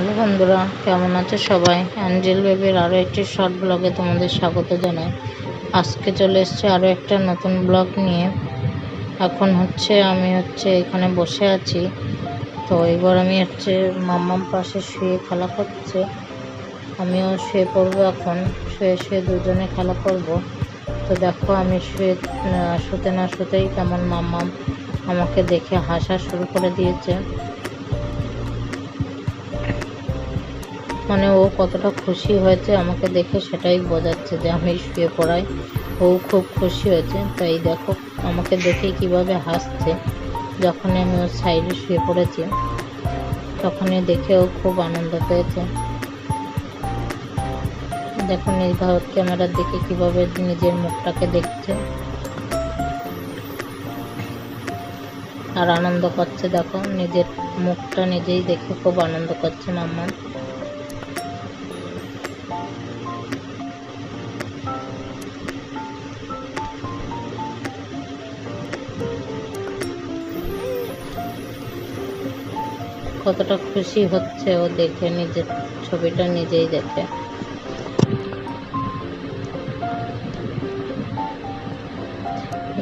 Hello বন্ধুরা, কেমন আছে সবাই? অ্যাঞ্জেল বেবির আরও একটি শর্ট ব্লগে তোমাদের স্বাগত জানাই। আজকে চলে এসেছে আরও একটা নতুন ব্লগ নিয়ে। এখন হচ্ছে আমি হচ্ছে এখানে বসে আছি। তো এবার আমি হচ্ছে মাম্মাম পাশে শুয়ে খেলা করছে। আমিও শুয়ে পড়ব এখন। শুয়ে শুয়ে দুজনে খেলা করব। তো দেখো আমি শুয়ে শুতে না শুতেই কেমন মাম্মাম আমাকে দেখে হাসা শুরু করে দিয়েছে। মানে ও কতটা খুশি হয়েছে আমাকে দেখে সেটাই বোঝাচ্ছে যে আমি শুয়ে পড়াই ও খুব খুশি হয়েছে। তাই দেখো, আমাকে দেখে কীভাবে হাসছে। যখনই আমি ওর সাইডে শুয়ে পড়েছি, তখনই দেখে ও খুব আনন্দ পেয়েছে। দেখো নির্ভারত ক্যামেরার দিকে কীভাবে নিজের মুখটাকে দেখছে। আর আনন্দ করছে, দেখো, নিজের মুখটা নিজেই দেখে খুব আনন্দ করছে মাম্মা কতটা খুশি হচ্ছে ও দেখে, নিজের ছবিটা নিজেই দেখে।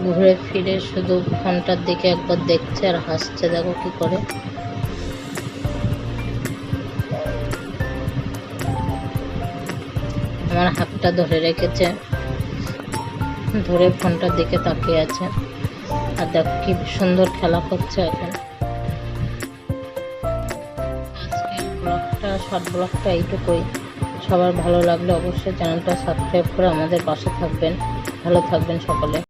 ঘুরে ফিরে শুধু ফোনটার দিকে একবার দেখছে আর হাসছে, দেখো কি করে। আমার হাতটা ধরে রেখেছে, ধরে ফোনটার দিকে তাকিয়ে আছে। আর দেখো কি সুন্দর খেলা করছে এখন। ব্লগটা, শর্ট ব্লগটা এইটুকুই। সবার ভালো লাগলে অবশ্যই চ্যানেলটা সাবস্ক্রাইব করে আমাদের পাশে থাকবেন। ভালো থাকবেন সকলে।